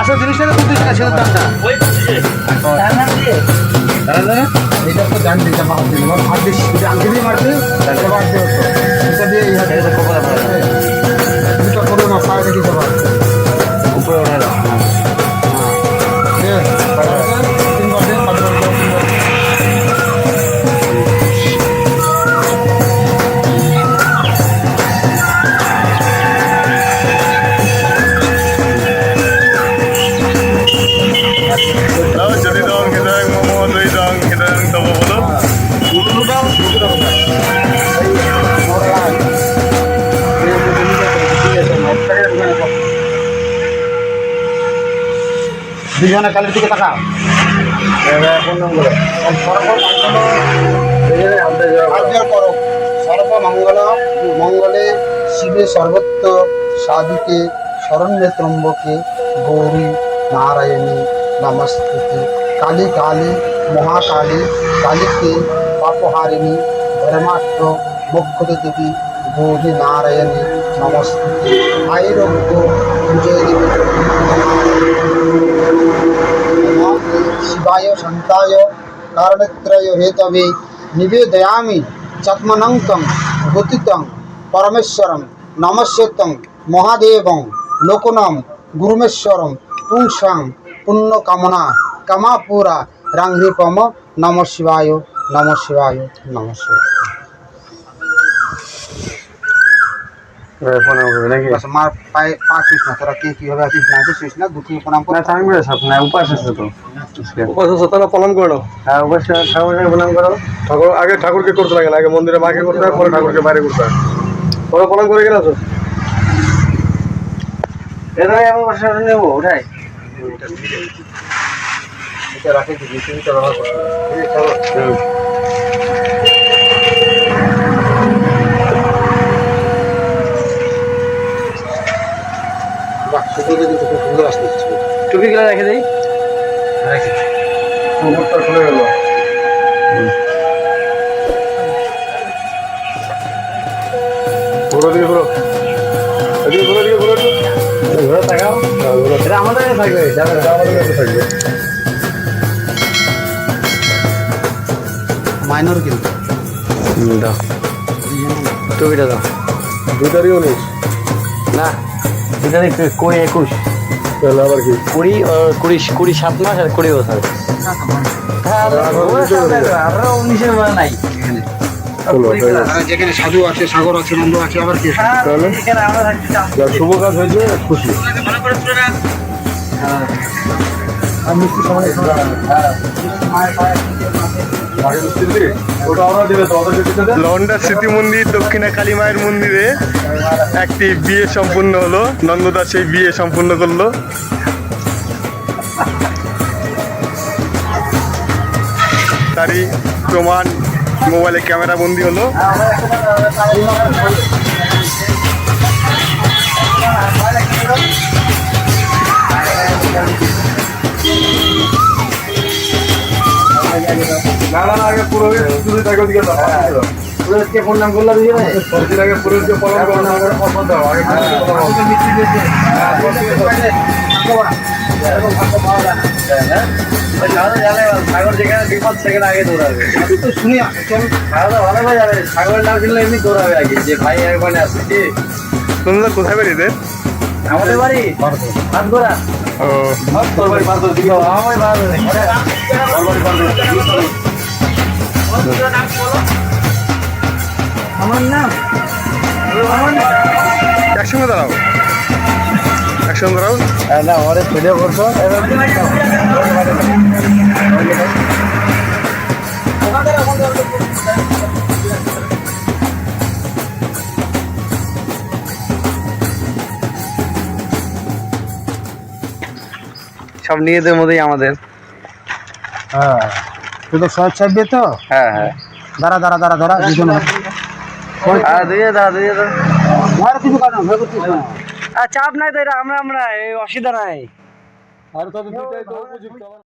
আসল জিনিসটা তো বুঝিস না সেটার দামটা। এটা তো জানবি এটা বেশি যদি আঙ্কি দিয়ে মারতে তাহলে দুজনে কালের দিকে তাকা আজকের করো সর্বমঙ্গল মঙ্গলে শিবে সর্বত্র সাধুকে শরণ্যে ত্রম্বকে গৌরী নারায়ণী নমস্তুতি কালী কালী মহাকালী কালীকে পাপহারিণী ধর্মাত্ম মোক্ষতে দেবী গৌরী নারায়ণী নমস্তুতি আইরোগ্য জয় দেবী শান্তায় কারণত্রয় হেতবে নিবেদয়ামি চত্মনঙ্কম গতিতং পরমেশ্বরম নমস্যতং মহাদেবং লোকনম গুরুমেশ্বরম পুংসাং পুণ্যকামনা কামাপুরা রাঙ্ঘ্রিপম নম শিবায় নম শিবায় নম শিবায় ফোন করবে নাকি? বাস মার পায়ে পা ছুঁস না তোরা কে কীভাবে আছিস না আছিস ছুঁস না দুটি প্রণাম করে। না থাকবে সব না উপাস আছে তো। উপাস তারা প্রণাম করে হ্যাঁ অবশ্যই ঠাকুরকে প্রণাম করো। ঠাকুর আগে ঠাকুরকে করতে লাগে না আগে মন্দিরে মাকে করতে হয় পরে ঠাকুরকে বাইরে করতে হয়। পরে প্রণাম করে গেলে আছো এটা আমি বসে নেব ওটাই এটা রাখে দিবি তুমি তো ব্যবহার করতে সুন্দর আসতেছে ছবিটা। টুপিগুলো রেখে দিই। মুখটা খুলে গেল ঘুরো দিকে ঘুরো। এদিকে ঘুরো দিকে ঘুরো ঘুরে তাকাও। ঘুরো। এটা আমাদের কাছে থাকবে। আমাদের কাছে থাকবে। মাইনর কিন্তু দাও। টুপিটা দাও। দুইটারই উনিশ না একটু কুড়ি একুশ? তাহলে আবার কি? কুড়ি কুড়ি কুড়ি সাত মাস আর কুড়ি বছর। হ্যাঁ হয়ে। আঠারো উনিশের মানে নাই। হয়ে যেখানে সাধু আছে সাগর আছে নন্দ আছে আবার কি? তাহলে? আমরা শুভ কাজ হয়েছে খুশি। আর লন্ডা স্মৃতি মন্দির, দক্ষিণা কালী মায়ের মন্দিরে একটি বিয়ে সম্পূর্ণ হলো। নন্দদাস সেই বিয়ে সম্পূর্ণ করল। তারই প্রমাণ মোবাইলে ক্যামেরা বন্দি হলো। না না না আগে পুরো শুধু টাকা দিকে দাও ফোন নাম করলাম দিয়ে সবজির আগে করো না করে আগে কোথায় বেরিয়ে আমাদের বাড়ি ও তোর বাড়ি দিকে আমার বাড়ি আমার নাম? একসঙ্গে দাঁড়াও। একসঙ্গে দাঁড়াও। না আমারে ছেলে করছ সব নিজেদের মধ্যেই আমাদের। হ্যাঁ। তুই তো সহজ চাপবে তো? হ্যাঁ হ্যাঁ। দাঁড়া দাঁড়া দাঁড়া দাঁড়া দুজন। চাপ নাই তো এটা আমরা আমরা অসুবিধা নাই। আর তো দুইটাই তো উপযুক্ত।